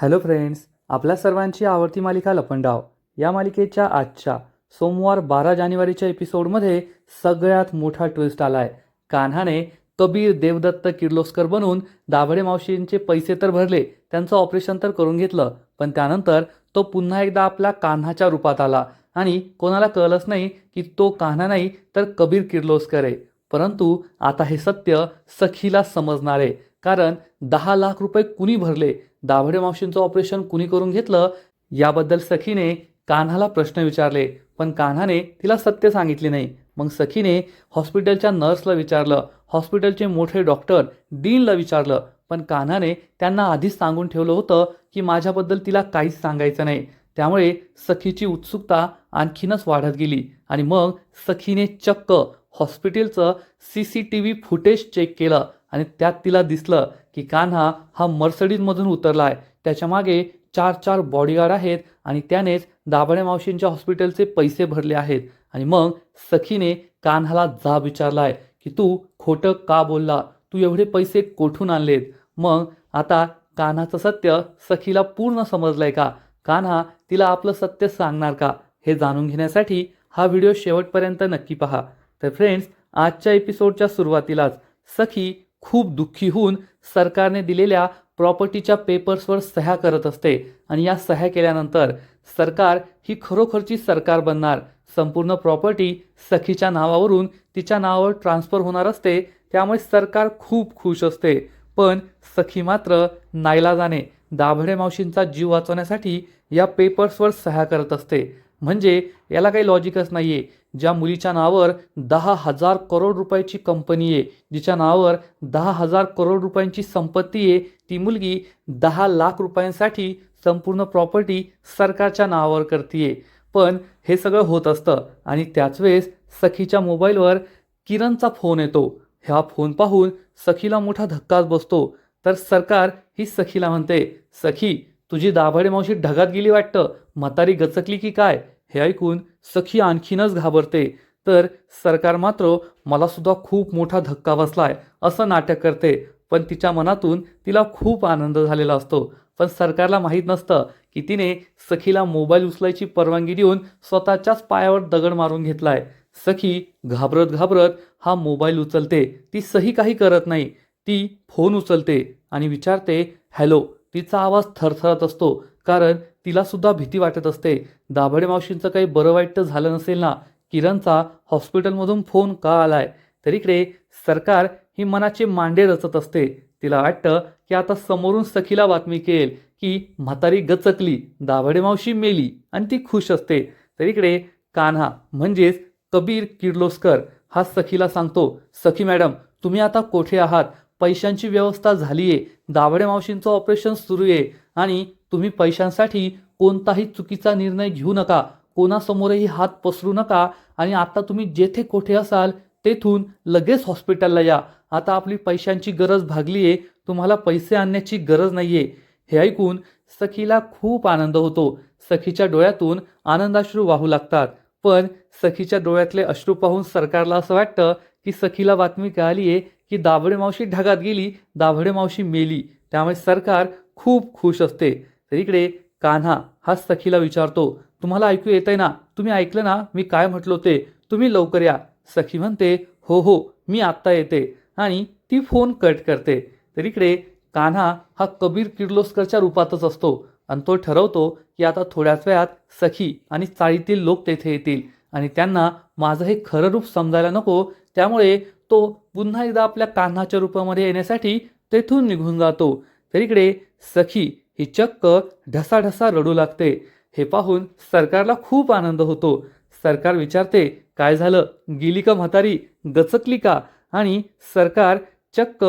Hello friends आपल्या सर्वांची आवडती मालिका लपंडाव. या मालिकेच्या आजच्या सोमवार बारा जानेवारीच्या एपिसोडमध्ये सगळ्यात मोठा ट्विस्ट आला आहे कान्हाने कबीर देवदत्त किर्लोस्कर बनून दाभडे मावशींचे पैसे तर भरले त्यांचं ऑपरेशन तर करून घेतलं पण त्यानंतर तो पुन्हा एकदा आपल्या कान्हाच्या रूपात आला. आणि कोणाला कळलंच नाही की तो कान्हा नाही तर कबीर किर्लोस्कर आहे. परंतु आता हे सत्य सखीला समजणार आहे कारण दहा लाख रुपये कुणी भरले दाभडे मावशींचं ऑपरेशन कुणी करून घेतलं? याबद्दल सखीने कान्हाला प्रश्न विचारले पण कान्हाने तिला सत्य सांगितले नाही. मग सखीने हॉस्पिटलच्या नर्सला विचारलं हॉस्पिटलचे मोठे डॉक्टर डीनला विचारलं पण कान्हाने त्यांना आधीच सांगून ठेवलं होतं की माझ्याबद्दल तिला काहीच सांगायचं नाही. त्यामुळे सखीची उत्सुकता आणखीनच वाढत गेली आणि मग सखीने चक्क हॉस्पिटलचं C C T V footage check केलं आणि त्यात तिला दिसलं की कान्हा हा मर्सडीजमधून उतरला आहे त्याच्यामागे चार चार बॉडीगार्ड आहेत आणि त्यानेच दाभडे मावशींच्या हॉस्पिटलचे पैसे भरले आहेत. आणि मग सखीने कान्हाला जाब विचारला आहे की तू खोटं का बोलला? तू एवढे पैसे कोठून आणलेत? मग आता कान्हाचं सत्य सखीला पूर्ण समजलंय का? कान्हा तिला आपलं सत्य सांगणार का? हे जाणून घेण्यासाठी हा व्हिडिओ शेवटपर्यंत नक्की पहा. तर फ्रेंड्स आजच्या एपिसोडच्या सुरुवातीलाच सखी खूप दुःखी होऊन सरकारने दिलेल्या प्रॉपर्टीच्या पेपर्सवर सह्या करत असते. आणि या सह्या केल्यानंतर सरकार ही खरोखरची सरकार बनणार. संपूर्ण प्रॉपर्टी सखीच्या नावावरून तिच्या नावावर ट्रान्स्फर होणार असते. त्यामुळे सरकार खूप खुश असते. पण सखी मात्र नाईलाजाने दाभडे मावशींचा जीव वाचवण्यासाठी या पेपर्सवर सह्या करत असते. म्हणजे याला काही लॉजिकच नाही आहे ज्या मुलीच्या नावावर दहा हजार करोड रुपयाची कंपनी आहे जिच्या नावावर दहा हजार करोड रुपयांची संपत्ती आहे ती मुलगी दहा लाख रुपयांसाठी संपूर्ण प्रॉपर्टी सरकारच्या नावावर करते पण हे सगळं होत असतं आणि त्याच वेळेस सखीच्या मोबाईलवर किरणचा फोन येतो. ह्या फोन पाहून सखीला मोठा धक्काच बसतो. तर सरकार ही सखीला म्हणते सखी तुझी दाभाडे मावशी ढगात गेली वाटतं? म्हातारी गचकली की काय? हे ऐकून सखी आणखीनच घाबरते. तर सरकार मात्र मला सुद्धा खूप मोठा धक्का बसलाय असं नाटक करते. पण तिच्या मनातून तिला खूप आनंद झालेला असतो. पण सरकारला माहीत नसतं की तिने सखीला मोबाईल उचलायची परवानगी देऊन स्वतःच्याच पायावर दगड मारून घेतलाय. सखी घाबरत घाबरत हा मोबाईल उचलते. ती सही काही करत नाही. ती फोन उचलते आणि विचारते हॅलो तिचा आवाज थरथरत असतो कारण तिलासुद्धा भीती वाटत असते. दाभडे मावशींचं काही बरं वाईट तर झालं नसेल ना? किरणचा हॉस्पिटलमधून फोन का आलाय? तर इकडे सरकार ही मनाचे मांडे रचत असते. तिला वाटतं की आता समोरून सखीला बातमी केल की म्हातारी गचकली दाभडे मावशी मेली आणि ती खुश असते. तर इकडे कान्हा म्हणजेच कबीर किर्लोस्कर हा सखीला सांगतो सखी मॅडम तुम्ही आता कोठे आहात? पैशांची व्यवस्था झाली आहे दाभडे मावशींचं ऑपरेशन सुरू आहे आणि तुम्ही पैशांसाठी कोणताही चुकीचा निर्णय घेऊ नका. कोणासमोरही हात पसरू नका. आणि आता तुम्ही जेथे कोठे असाल तेथून लगेच हॉस्पिटलला या. आता आपली पैशांची गरज भागली आहे तुम्हाला पैसे आणण्याची गरज नाही आहे हे ऐकून सखीला खूप आनंद होतो. सखीच्या डोळ्यातून आनंदाश्रू वाहू लागतात. पण सखीच्या डोळ्यातले अश्रू पाहून सरकारला असं वाटतं की सखीला बातमी कळाली आहे की दाभडे मावशी ढगात गेली दाभडे मावशी मेली. त्यामुळे सरकार खूप खुश असते. तर इकडे कान्हा हा सखीला विचारतो तुम्हाला ऐकू येतंय ना? तुम्ही ऐकलं ना? मी काय म्हटलो ते? तुम्ही लवकर या. सखी म्हणते हो हो मी आत्ता येते. आणि ती फोन कट करते. तर इकडे कान्हा हा कबीर किर्लोस्करच्या रूपातच असतो आणि तो ठरवतो की आता थोड्याच वेळात सखी आणि चाळीतील लोक तेथे येतील. आणि त्यांना माझं हे खरं रूप समजायला नको. त्यामुळे तो पुन्हा एकदा आपल्या कान्हाच्या रूपामध्ये येण्यासाठी तेथून निघून जातो. तर इकडे सखी ही चक्क ढसाढसा रडू लागते. हे पाहून सरकारला खूप आनंद होतो. सरकार विचारते काय झालं? गेली का म्हातारी? गचकली का? आणि सरकार चक्क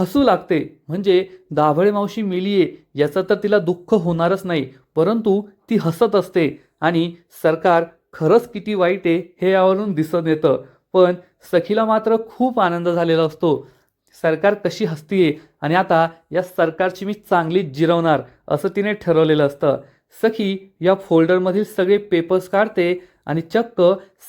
हसू लागते. म्हणजे दाभळे मावशी मेलीये याचं तर तिला दुःख होणारच नाही परंतु ती हसत असते. आणि सरकार खरंच किती वाईट आहे हे यावरून दिसून येतं. पण सखीला मात्र खूप आनंद झालेला असतो. सरकार कशी हसतीये आणि आता या सरकारची मी चांगली जिरवणार असं तिने ठरवलेलं असतं. सखी या फोल्डरमधील सगळे पेपर्स काढते आणि चक्क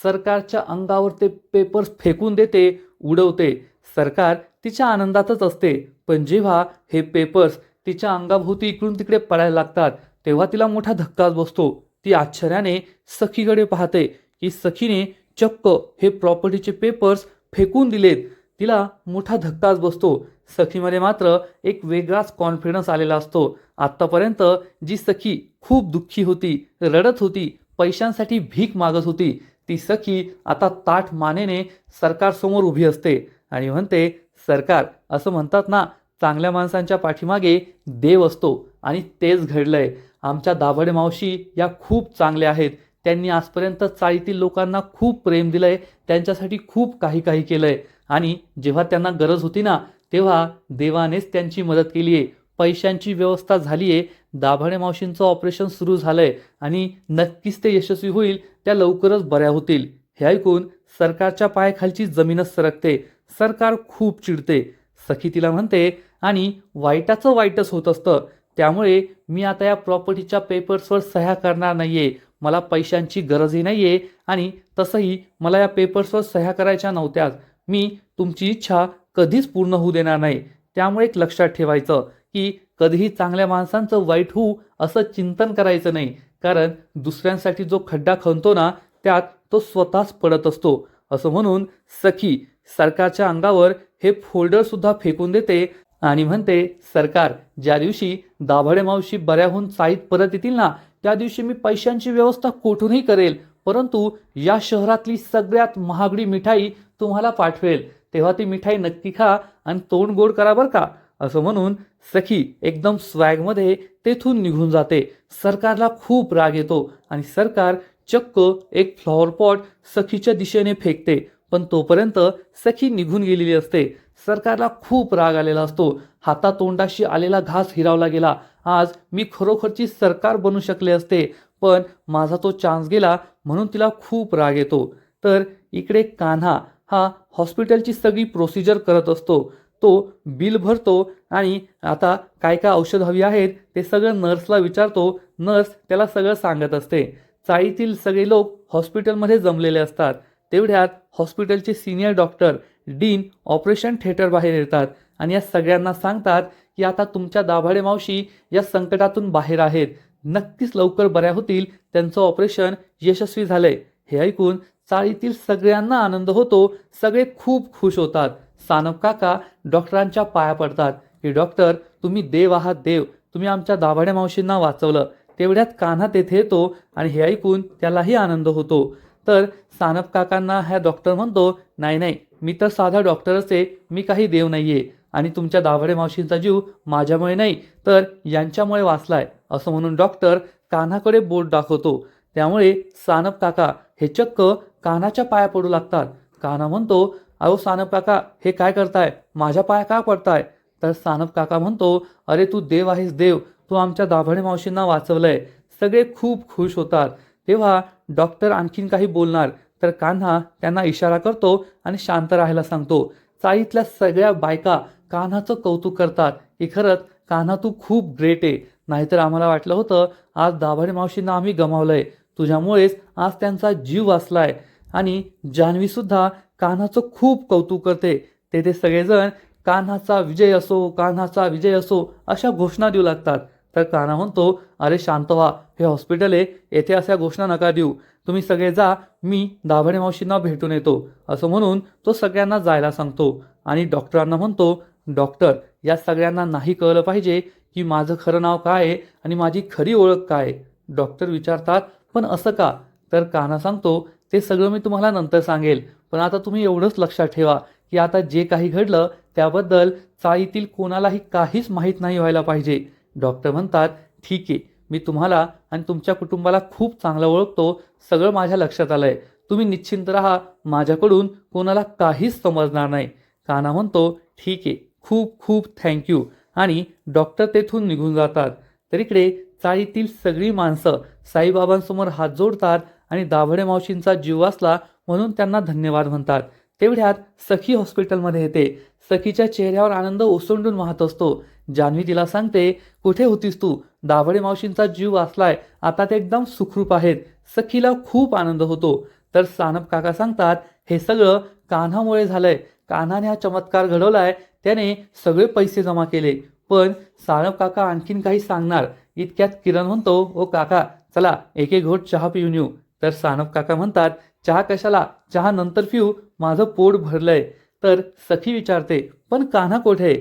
सरकारच्या अंगावर ते पेपर्स फेकून देते उडवते. सरकार तिच्या आनंदातच असते पण जेव्हा हे पेपर्स तिच्या अंगाभोवती इकडून तिकडे पडायला लागतात तेव्हा तिला मोठा धक्काच बसतो. ती आश्चर्याने सखीकडे पाहते की सखीने चक्क हे प्रॉपर्टीचे पेपर्स फेकून दिलेत. तिला मोठा धक्काच बसतो. सखीमध्ये मात्र एक वेगळाच कॉन्फिडन्स आलेला असतो. आत्तापर्यंत जी सखी खूप दुःखी होती रडत होती पैशांसाठी भीक मागत होती ती सखी आता ताठ मानेने सरकारसमोर उभी असते आणि म्हणते सरकार असं म्हणतात ना चांगल्या माणसांच्या पाठीमागे देव असतो आणि तेच घडलंय. आमच्या दाभडे मावशी या खूप चांगल्या आहेत. त्यांनी आजपर्यंत चाळीतील लोकांना खूप प्रेम दिलं आहे त्यांच्यासाठी खूप काही काही केलं आहे आणि जेव्हा त्यांना गरज होती ना तेव्हा देवानेच त्यांची मदत केली आहे पैशांची व्यवस्था झाली आहे दाभाडे मावशींचं ऑपरेशन सुरू झालं आहे आणि नक्कीच ते यशस्वी होईल त्या लवकरच बऱ्या होतील. हे ऐकून सरकारच्या पायाखालची जमीनच सरकते. सरकार खूप चिडते. सखी तिला म्हणते आणि वाईटाचं वाईटच होत असतं. त्यामुळे मी आता या प्रॉपर्टीच्या पेपर्सवर सह्या करणार नाही आहे मला पैशांची गरजही नाही आहे आणि तसंही मला या पेपर्सवर सह्या करायच्या नव्हत्याच. मी तुमची इच्छा कधीच पूर्ण होऊ देणार नाही. त्यामुळे एक लक्षात ठेवायचं की कधीही चांगल्या माणसांचं वाईट होऊ असं चिंतन करायचं नाही. कारण दुसऱ्यांसाठी जो खड्डा खणतो ना त्यात तो स्वतःच पडत असतो. असं म्हणून सखी सरकारच्या अंगावर हे फोल्डर सुद्धा फेकून देते आणि म्हणते सरकार ज्या दिवशी दाभाडे मावशी बऱ्याहून चाळीत परत येतील ना त्या दिवशी मी पैशांची व्यवस्था कोठूनही करेल परंतु या शहरातली सगळ्यात महागडी मिठाई तुम्हाला पाठवेल. तेव्हा ती मिठाई नक्की खा आणि तोंड गोड करा बरं का असं म्हणून सखी एकदम स्वॅगमध्ये तेथून निघून जाते. सरकारला खूप राग येतो आणि सरकार चक्क एक फ्लॉवर पॉट सखीच्या दिशेने फेकते पण तोपर्यंत सखी निघून गेलेली असते. सरकारला खूप राग आलेला असतो. हातातोंडाशी आलेला घास हिरावला गेला. आज मी खरोखरची सरकार बनू शकले असते पण माझा तो चान्स गेला म्हणून तिला खूप राग येतो. तर इकडे कान्हा हा हॉस्पिटलची सगळी प्रोसिजर करत असतो. तो बिल भरतो आणि आता काय काय औषध हवी आहेत ते सगळं नर्सला विचारतो. नर्स त्याला सगळं सांगत असते. चाळीतील सगळे लोक हॉस्पिटलमध्ये जमलेले असतात. तेवढ्यात हॉस्पिटलचे senior doctor dean operation theatre बाहेर येतात आणि या सगळ्यांना सांगतात की आता तुमच्या दाभाडे मावशी या संकटातून बाहेर आहेत. नक्कीच लवकर बऱ्या होतील. त्यांचं ऑपरेशन यशस्वी झालंय. हे ऐकून चाळीतील सगळ्यांना आनंद होतो. सगळे खूप खुश होतात. सानप काका डॉक्टरांच्या पाया पडतात की डॉक्टर तुम्ही देव आहात देव. तुम्ही आमच्या दाभाड्या मावशींना वाचवलं. तेवढ्यात कान्हा तेथे येतो आणि हे ऐकून त्यालाही आनंद होतो. तर सानप काकांना ह्या डॉक्टर म्हणतो नाही नाही. मी तर साधा डॉक्टरच आहे. मी काही देव नाहीये. आणि तुमच्या दाभडे मावशींचा जीव माझ्यामुळे नाही तर यांच्यामुळे वाचलाय असं म्हणून डॉक्टर कान्हाकडे बोट दाखवतो. त्यामुळे सानप काका हे चक्क कान्हाच्या पाया पडू लागतात. कान्हा म्हणतो अहो सानप काका हे काय करताय? माझ्या पाया का पडताय? तर सानप काका म्हणतो अरे तू देव आहेस देव तू आमच्या दाभडे मावशींना वाचवलंय. सगळे खूप खुश होतात. तेव्हा डॉक्टर आणखीन काही बोलणार तर कान्हा त्यांना इशारा करतो आणि शांत राहायला सांगतो. चाळीतल्या सगळ्या बायका कान्हाचं कौतुक करतात. की खरंच कान्हा तू खूप ग्रेट आहे. नाहीतर आम्हाला वाटलं होतं आज दाभाडे मावशींना आम्ही गमावलंय. तुझ्यामुळेच आज त्यांचा जीव वाचलाय. आणि जान्हवीसुद्धा कान्हाचं खूप कौतुक करते. तेथे सगळेजण कान्हाचा विजय असो कान्हाचा विजय असो अशा घोषणा देऊ लागतात. तर कान्हा म्हणतो अरे शांत व्हा. हे हॉस्पिटल आहे. येथे अशा घोषणा नका देऊ. तुम्ही सगळे जा. मी दाभडे मावशींना भेटून येतो. असं म्हणून तो सगळ्यांना जायला सांगतो. आणि डॉक्टरांना म्हणतो डॉक्टर या सगळ्यांना नाही कळलं पाहिजे की माझं खरं नाव काय आहे आणि माझी खरी ओळख काय डॉक्टर विचारतात पण असं का? तर कान्हा सांगतो ते सगळं मी तुम्हाला नंतर सांगेल पण आता तुम्ही एवढंच लक्षात ठेवा की आता जे काही घडलं त्याबद्दल चाळीतील कोणालाही काहीच माहीत नाही व्हायला पाहिजे. डॉक्टर म्हणतात ठीक आहे मी तुम्हाला आणि तुमच्या कुटुंबाला खूप चांगलं ओळखतो सगळं माझ्या लक्षात आलं आहे तुम्ही निश्चिंत राहा माझ्याकडून कोणाला काहीच समजणार नाही. काना म्हणतो ठीक आहे. खूप खूप थँक्यू आणि डॉक्टर तेथून निघून जातात. तर इकडे चाळीतील सगळी माणसं साईबाबांसमोर हात जोडतात आणि दाभडे मावशींचा जीव वाचला म्हणून त्यांना धन्यवाद म्हणतात. तेवढ्यात सखी हॉस्पिटलमध्ये येते. सखीच्या चेहऱ्यावर आनंद ओसंडून वाहत असतो. जान्हवी तिला सांगते कुठे होतीस तू? दाभडे मावशींचा जीव वाचलाय. आता ते एकदम सुखरूप आहेत. सखीला खूप आनंद होतो. तर सानप काका सांगतात हे सगळं कान्हामुळे झालंय. कान्हाने हा चमत्कार घडवलाय त्याने सगळे पैसे जमा केले. पण साळप काका आणखीन काही सांगणार. इतक्यात किरण म्हणतो ओ काका चला एक एक घोट चहा पिऊन येऊ. तर सानप काका म्हणतात चहा कशाला? चहा नंतर पिऊ माझं पोट भरलंय. तर सखी विचारते पण कान्हा कोठे?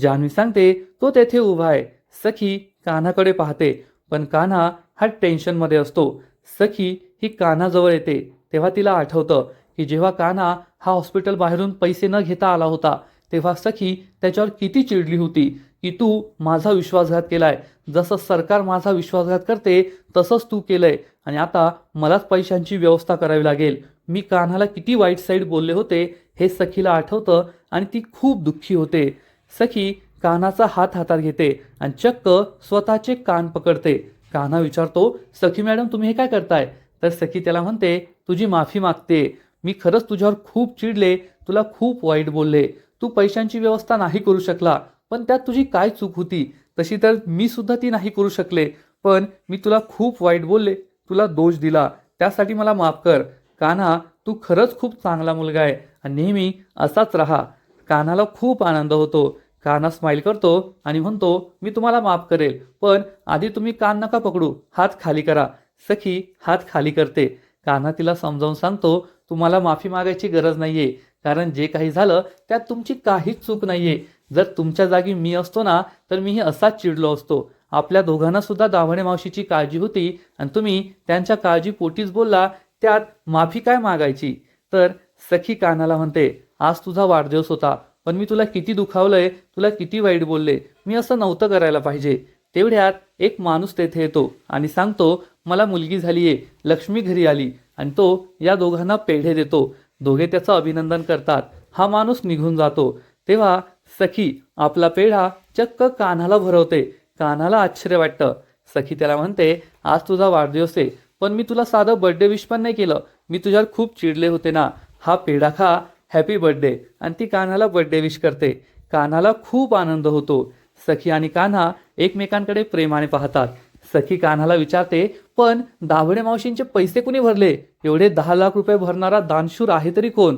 जान्हवी सांगते तो तेथे उभा आहे. सखी कान्हाकडे पाहते पण कान्हा हा टेन्शनमध्ये असतो. सखी ही कान्हाजवळ येते तेव्हा तिला आठवतं की जेव्हा कान्हा हा हॉस्पिटल बाहेरून पैसे न घेता आला होता तेव्हा सखी त्याच्यावर किती चिडली होती की तू माझा विश्वासघात केलाय. जसं सरकार माझा विश्वासघात करते तसंच तू केलंय. आणि आता मलाच पैशांची व्यवस्था करावी लागेल. मी कान्हाला किती वाईट साईड बोलले होते हे सखीला आठवतं आणि ती खूप दुःखी होते. सखी कानाचा हात हातात घेते आणि चक्क स्वतःचे कान पकडते. कान्हा विचारतो सखी मॅडम तुम्ही हे काय करताय? तर सखी त्याला म्हणते तुझी माफी मागते. मी खरंच तुझ्यावर खूप चिडले तुला खूप वाईट बोलले. तू पैशांची व्यवस्था नाही करू शकला पण त्यात तुझी काय चूक होती? तशी तर मी सुद्धा ती नाही करू शकले. पण मी तुला खूप वाईट बोलले तुला दोष दिला. त्यासाठी मला माफ कर. कान्हा तू खरंच खूप चांगला मुलगा आहे आणि नेहमी असाच राहा. कान्हाला खूप आनंद होतो. कान्हा स्माईल करतो आणि म्हणतो मी तुम्हाला माफ करेल पण आधी तुम्ही कान नका पकडू. हात खाली करा. सखी हात खाली करते. कान्हा तिला समजावून सांगतो तुम्हाला माफी मागायची गरज नाही आहे कारण जे काही झालं त्यात तुमची काहीच चूक नाही आहे जर तुमच्या जागी मी असतो ना तर मीही असाच चिडलो असतो. आपल्या दोघांना सुद्धा दाभणे मावशीची काळजी होती आणि तुम्ही त्यांच्या काळजी पोटीच बोलला त्यात माफी काय मागायची? तर सखी कानाला म्हणते आज तुझा वाढदिवस होता पण मी तुला किती दुखावलंय तुला किती वाईट बोलले. मी असं नव्हतं करायला पाहिजे. तेवढ्यात एक माणूस तेथे येतो आणि सांगतो मला मुलगी झालीये लक्ष्मी घरी आली आणि तो या दोघांना पेढे देतो. दोघे त्याचं अभिनंदन करतात. हा माणूस निघून जातो. तेव्हा सखी आपला पेढा चक्क कान्हाला भरवते. कान्हाला आश्चर्य वाटतं. सखी त्याला म्हणते आज तुझा वाढदिवस आहे पण मी तुला साधं बर्थडे विश पण नाही केलं. मी तुझ्यावर खूप चिडले होते ना. हा पेढा खा. हॅपी बर्थडे आणि ती कान्हाला बर्थडे विश करते. कान्हाला खूप आनंद होतो. सखी आणि कान्हा एकमेकांकडे प्रेमाने पाहतात. सखी कान्हाला विचारते पण दाभडे मावशींचे पैसे कुणी भरले? एवढे दहा लाख रुपये भरणारा दानशूर आहे तरी कोण?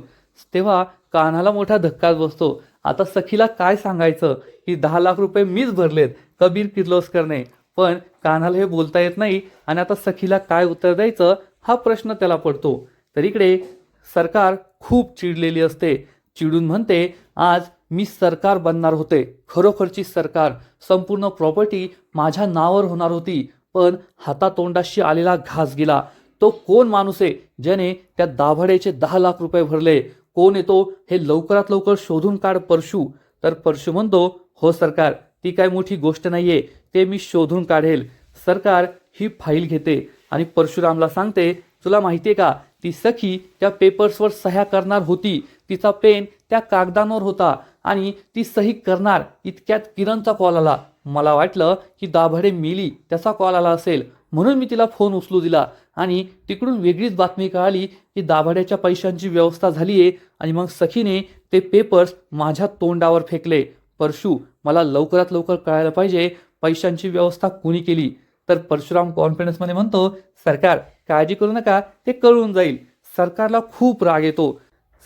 तेव्हा कान्हाला मोठा धक्काच बसतो. आता सखीला काय सांगायचं? की दहा लाख रुपये मीच भरलेत कबीर किर्लोस्करने. पण कान्हाला हे बोलता येत नाही आणि आता सखीला काय उत्तर द्यायचं हा प्रश्न त्याला पडतो. तर इकडे सरकार खूप चिडलेली असते. चिडून म्हणते आज मी सरकार बनणार होते. खरोखरची सरकार. संपूर्ण प्रॉपर्टी माझ्या नावावर होणार होती. पण हातातोंडाशी आलेला घास गेला. तो कोण माणूस आहे? ज्याने त्या दाभाडेचे दहा लाख रुपये भरले. कोण येतो? हे लवकरात लवकर शोधून काढ परशू. तर परशू म्हणतो हो सरकार ती काय मोठी गोष्ट नाहीये. ते मी शोधून काढेल. सरकार ही फाईल घेते. आणि परशुरामला सांगते तुला माहितीये का? ती सखी त्या पेपर्सवर सह्या करणार होती. तिचा पेन त्या कागदांवर होता. आणि ती सही करणार इतक्यात किरणचा कॉल आला. मला वाटलं की दाभडे मेली त्याचा कॉल आला असेल. म्हणून मी तिला फोन उचलू दिला आणि तिकडून वेगळीच बातमी कळाली की दाभाड्याच्या पैशांची व्यवस्था झाली आहे आणि मग सखीने ते पेपर्स माझ्या तोंडावर फेकले. परशू मला लवकरात लवकर कळायला पाहिजे पैशांची व्यवस्था कुणी केली? तर परशुराम कॉन्फिडन्समध्ये म्हणतो सरकार काळजी करू नका ते कळून जाईल. सरकारला खूप राग येतो.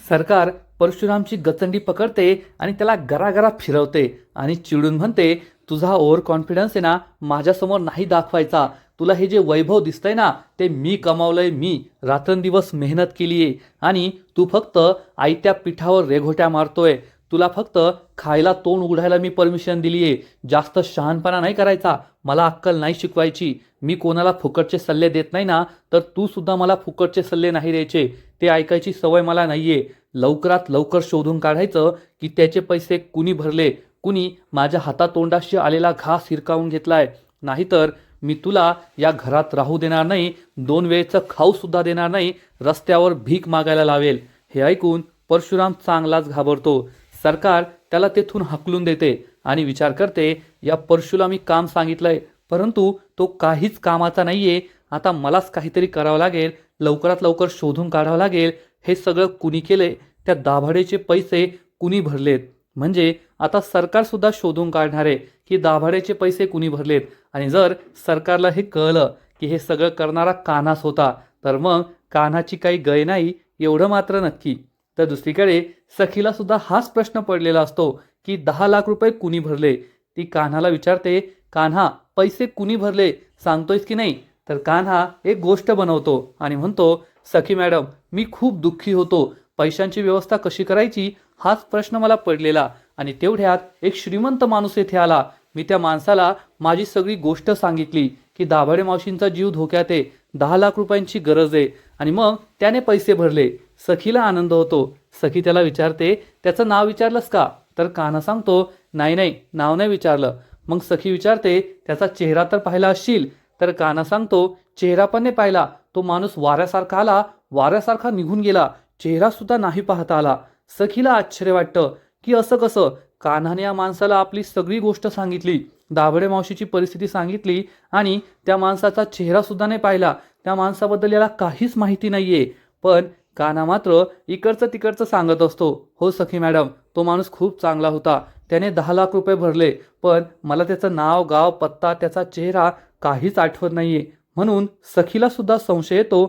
सरकार परशुरामची गचंडी पकडते आणि त्याला गरागरा फिरवते आणि चिडून म्हणते तुझा ओव्हर कॉन्फिडन्स आहे ना माझ्यासमोर नाही दाखवायचा. तुला हे जे वैभव दिसतंय ना ते मी कमावलंय मी. रात्रंदिवस मेहनत केली आहे आणि तू फक्त आयत्या पिठावर रेघोट्या मारतोय. तुला फक्त खायला तोंड उघडायला मी परमिशन दिली आहे जास्त शहाणपणा नाही करायचा. मला अक्कल नाही शिकवायची. मी कोणाला फुकटचे सल्ले देत नाही ना तर तू सुद्धा मला फुकटचे सल्ले नाही द्यायचे. ते ऐकायची सवय मला नाही आहे लवकरात लवकर शोधून काढायचं की त्याचे पैसे कुणी भरले कुणी माझ्या हातातोंडाशी आलेला घास हिरकावून घेतलाय. नाहीतर मी तुला या घरात राहू देणार नाही दोन वेळेचं खाऊसुद्धा देणार नाही रस्त्यावर भीक मागायला लावेल. हे ऐकून परशुराम चांगलाच घाबरतो. सरकार त्याला तेथून हकलून देते आणि विचार करते या परशुला मी काम सांगितलंय परंतु तो काहीच कामाचा नाहीये. आता मलाच काहीतरी करावं लागेल लवकरात लवकर शोधून काढावं लागेल हे सगळं कुणी केले त्या दाभाडेचे पैसे कुणी भरलेत? म्हणजे आता सरकारसुद्धा शोधून काढणार आहे की दाभाडेचे पैसे कुणी भरलेत? आणि जर सरकारला हे कळलं की हे सगळं करणारा कान्हाच होता तर मग कान्हाची काही गय नाही एवढं मात्र नक्की. तर दुसरीकडे सखीला सुद्धा हाच प्रश्न पडलेला असतो की दहा लाख रुपये कुणी भरले? ती कान्हाला विचारते कान्हा पैसे कुणी भरले? सांगतोयस की नाही? तर कान्हा एक गोष्ट बनवतो आणि म्हणतो सखी मॅडम मी खूप दुःखी होतो. पैशांची व्यवस्था कशी करायची? हाच प्रश्न मला पडलेला. आणि तेवढ्यात एक श्रीमंत माणूस येथे आला. मी त्या माणसाला माझी सगळी गोष्ट सांगितली की दाभाडे मावशींचा जीव धोक्यात आहे. दहा लाख रुपयांची गरज आहे. आणि मग त्याने पैसे भरले. सखीला आनंद होतो. सखी त्याला विचारते त्याचं नाव विचारलंस का? तर कान्हा सांगतो नाही नाही नाव नाही विचारलं. मग सखी विचारते त्याचा चेहरा तर पाहिला असशील. तर कान्हा सांगतो चेहरा पण नाही पाहिला. तो माणूस वाऱ्यासारखा आला वाऱ्यासारखा निघून गेला. चेहरा सुद्धा नाही पाहता आला. सखीला आश्चर्य वाटतं की असं कसं? कान्हाने या माणसाला आपली सगळी गोष्ट सांगितली. दाभडे मावशीची परिस्थिती सांगितली आणि त्या माणसाचा चेहरा सुद्धा नाही पाहिला. त्या माणसाबद्दल याला काहीच माहिती नाहीये. पण काना मात्र इकडचं तिकडचं सांगत असतो. हो सखी मॅडम तो माणूस खूप चांगला होता. त्याने दहा लाख रुपये भरले. पण मला त्याचं नाव गाव पत्ता त्याचा चेहरा काहीच आठवत नाहीये. म्हणून सखीला सुद्धा संशय येतो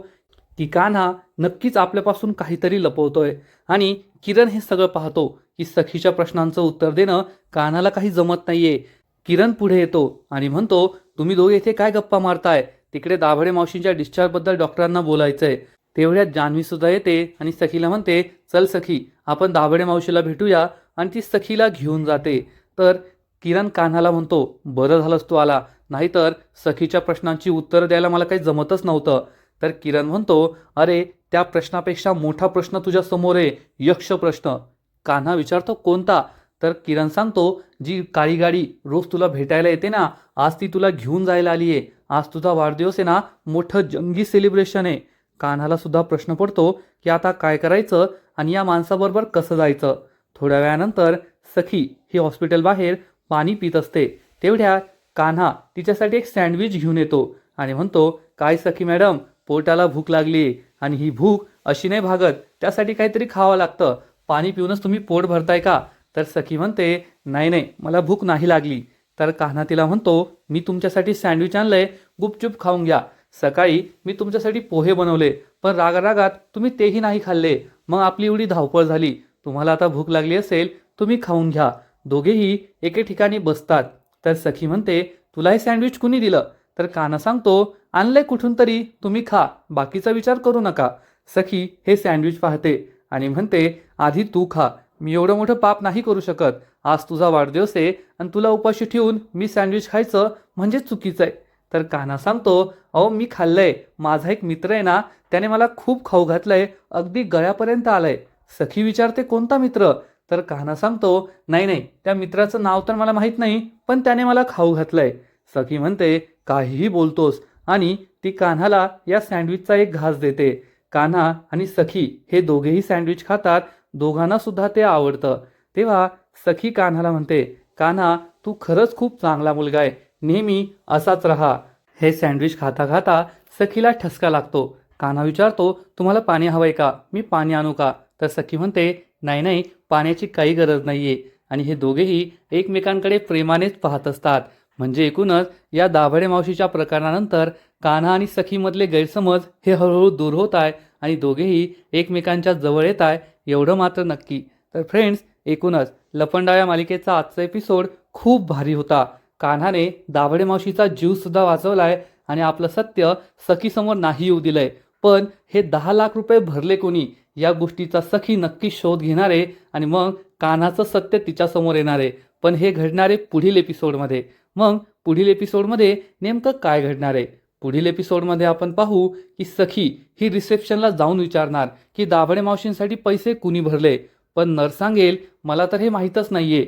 की कान्हा नक्कीच आपल्यापासून काहीतरी लपवतोय. आणि किरण हे सगळं पाहतो की सखीच्या प्रश्नांचं उत्तर देणं कान्हाला काही जमत नाहीये. किरण पुढे येतो आणि म्हणतो तुम्ही दोघे इथे काय गप्पा मारताय? तिकडे दाभडे मावशींच्या डिस्चार्जबद्दल डॉक्टरांना बोलायचंय. तेवढ्यात जान्हवी सुद्धा येते आणि सखीला म्हणते चल सखी आपण दाभडे मावशीला भेटूया. आणि ती सखीला घेऊन जाते. तर किरण कान्हाला म्हणतो बरं झालंस तू आला. नाहीतर सखीच्या प्रश्नांची उत्तरं द्यायला मला काही जमतच नव्हतं. तर किरण म्हणतो अरे त्या प्रश्नापेक्षा मोठा प्रश्न तुझ्या समोर आहे यक्ष प्रश्न. कान्हा विचारतो कोणता? तर किरण सांगतो जी काळी गाडी रोज तुला भेटायला येते ना आज ती तुला घेऊन जायला आली आहे. आज तुझा वाढदिवस आहे ना मोठं जंगी सेलिब्रेशन आहे. कान्हाला सुद्धा प्रश्न पडतो की आता काय करायचं आणि या माणसाबरोबर कसं जायचं? थोड्या वेळानंतर सखी ही हॉस्पिटल बाहेर पाणी पित असते. तेवढ्या कान्हा तिच्यासाठी एक सँडविच घेऊन येतो आणि म्हणतो काय सखी मॅडम पोटाला भूक लागली आणि ही भूक अशी नाही भागत त्यासाठी काहीतरी खावं लागतं. पाणी पिऊनच तुम्ही पोट भरताय का? तर सखी म्हणते नाही नाही मला भूक नाही लागली. तर कान्हा तिला म्हणतो मी तुमच्यासाठी सँडविच आणलंय गुपचूप खाऊन घ्या. सकाळी मी तुमच्यासाठी पोहे बनवले पण रागारागात तुम्ही तेही नाही खाल्ले. मग आपली एवढी धावपळ झाली. तुम्हाला आता भूक लागली असेल तुम्ही खाऊन घ्या. दोघेही एके ठिकाणी बसतात. तर सखी म्हणते तुला हे सँडविच कुणी दिलं? तर काना सांगतो आणलंय कुठून तरी तुम्ही खा बाकीचा विचार करू नका. सखी हे सँडविच पाहते आणि म्हणते आधी तू खा मी एवढं मोठं पाप नाही करू शकत. आज तुझा वाढदिवस आहे आणि तुला उपाशी ठेवून मी सँडविच खायचं म्हणजे चुकीचं आहे. तर कान्हा सांगतो अहो मी खाल्लंय. माझा एक मित्र आहे ना त्याने मला खूप खाऊ घातलंय. अगदी गळ्यापर्यंत आलंय. सखी विचारते कोणता मित्र? तर कान्हा सांगतो नाही नाही त्या मित्राचं नाव तर मला माहीत नाही पण त्याने मला खाऊ घातलंय. सखी म्हणते काहीही बोलतोस. आणि ती कान्हाला या सँडविचचा एक घास देते. कान्हा आणि सखी हे दोघेही सँडविच खातात दोघांना सुद्धा ते आवडतं. तेव्हा सखी कान्हाला म्हणते कान्हा तू खरंच खूप चांगला मुलगा आहे नेहमी असाच राहा. हे सँडविच खाता खाता सखीला ठसका लागतो. कान्हा विचारतो तुम्हाला पाणी हवंय का? मी पाणी आणू का? तर सखी म्हणते नाही नाही पाण्याची काही गरज नाही आहे आणि हे दोघेही एकमेकांकडे प्रेमानेच पाहत असतात. म्हणजे एकूणच या दाभडे मावशीच्या प्रकारानंतर कान्हा आणि सखीमधले गैरसमज हे हळूहळू दूर होत आहे आणि दोघेही एकमेकांच्या जवळ येत आहे एवढं मात्र नक्की. तर फ्रेंड्स एकूणच लपंडा या मालिकेचा आजचा एपिसोड खूप भारी होता. कान्हाने दाभडे मावशीचा जीवसुद्धा वाचवला वाचवलाय आणि आपलं सत्य सखीसमोर नाही येऊ दिलंय. पण हे दहा लाख रुपये भरले कोणी? या गोष्टीचा सखी नक्की शोध घेणार आहे आणि मग कान्हाचं सत्य तिच्यासमोर येणार. आहे पण हे घडणार आहे पुढील एपिसोडमध्ये. मग पुढील एपिसोडमध्ये नेमकं काय घडणार? आहे पुढील एपिसोडमध्ये आपण पाहू की सखी ही रिसेप्शनला जाऊन विचारणार की दाभडे मावशींसाठी पैसे कुणी भरले? पण नर सांगेल मला तर हे माहीतच नाहीये.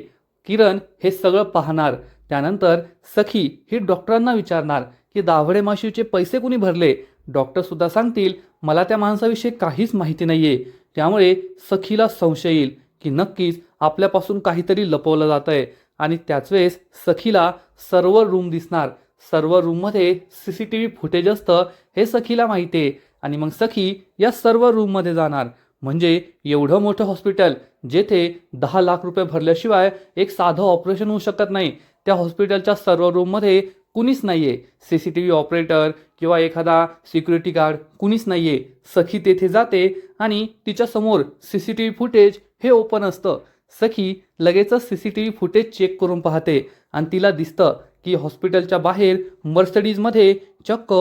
किरण हे सगळं पाहणार. त्यानंतर सखी ही डॉक्टरांना विचारणार की दाभडे मावशीचे पैसे कुणी भरले? डॉक्टर सुद्धा सांगतील मला त्या माणसाविषयी काहीच माहिती नाही आहे त्यामुळे सखीला संशय येईल की नक्कीच आपल्यापासून काहीतरी लपवलं जात आहे आणि त्याच वेळेस सखीला सर्व रूम दिसणार. सर्व रूममध्ये C C T V footage असतं हे सखीला माहिती आहे आणि मग सखी या सर्व रूममध्ये जाणार. म्हणजे एवढं मोठं हॉस्पिटल जेथे दहा लाख रुपये भरल्याशिवाय एक साधं ऑपरेशन होऊ शकत नाही. त्या हॉस्पिटलच्या सर्व रूममध्ये कुणीच नाही आहे C C T V operator किंवा एखादा सिक्युरिटी गार्ड कुणीच नाही आहे सखी तेथे जाते आणि तिच्यासमोर C C T V footage हे ओपन असतं. सखी लगेचच C C T V footage check करून पाहते आणि तिला दिसतं की हॉस्पिटलच्या बाहेर मर्सडीजमध्ये चक्क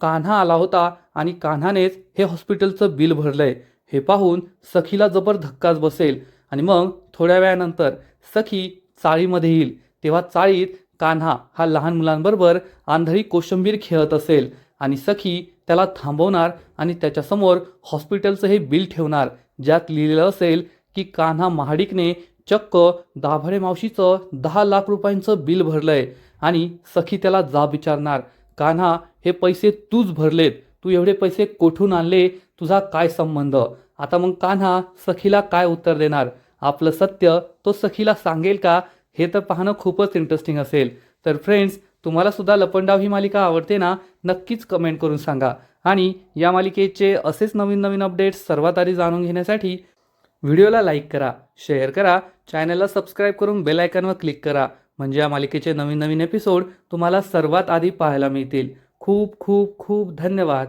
कान्हा आला होता आणि कान्हानेच हे हॉस्पिटलचं बिल भरलंय. हे पाहून सखीला जबर धक्काच बसेल. आणि मग थोड्या वेळानंतर सखी चाळीमध्ये येईल. तेव्हा चाळीत कान्हा हा लहान मुलांबरोबर आंधळी कोशंबीर खेळत असेल आणि सखी त्याला थांबवणार आणि त्याच्यासमोर हॉस्पिटलचं हे बिल ठेवणार ज्यात लिहिलेलं असेल की कान्हा महाडिकने चक्क दाभडे मावशीचं दहा लाख रुपयांचं बिल भरलंय आणि सखी त्याला जाब विचारणार कान्हा हे पैसे तूच भरलेत तू एवढे पैसे कोठून आणले तुझा काय संबंध? आता मग कान्हा सखीला काय उत्तर देणार? आपलं सत्य तो सखीला सांगेल का हे तर पाहणं खूपच इंटरेस्टिंग असेल. तर फ्रेंड्स तुम्हाला सुद्धा लपंडाव ही मालिका आवडते ना नक्कीच कमेंट करून सांगा. आणि या मालिकेचे असेच नवीन नवीन अपडेट्स सर्वात आधी जाणून घेण्यासाठी व्हिडिओला लाईक करा शेअर करा चॅनलला सबस्क्राईब करून बेल आयकॉनवर क्लिक करा. म्हणजे या मालिकेचे नवीन नवीन एपिसोड तुम्हाला सर्वात आधी पाहायला मिळतील. खूप खूप खूप धन्यवाद.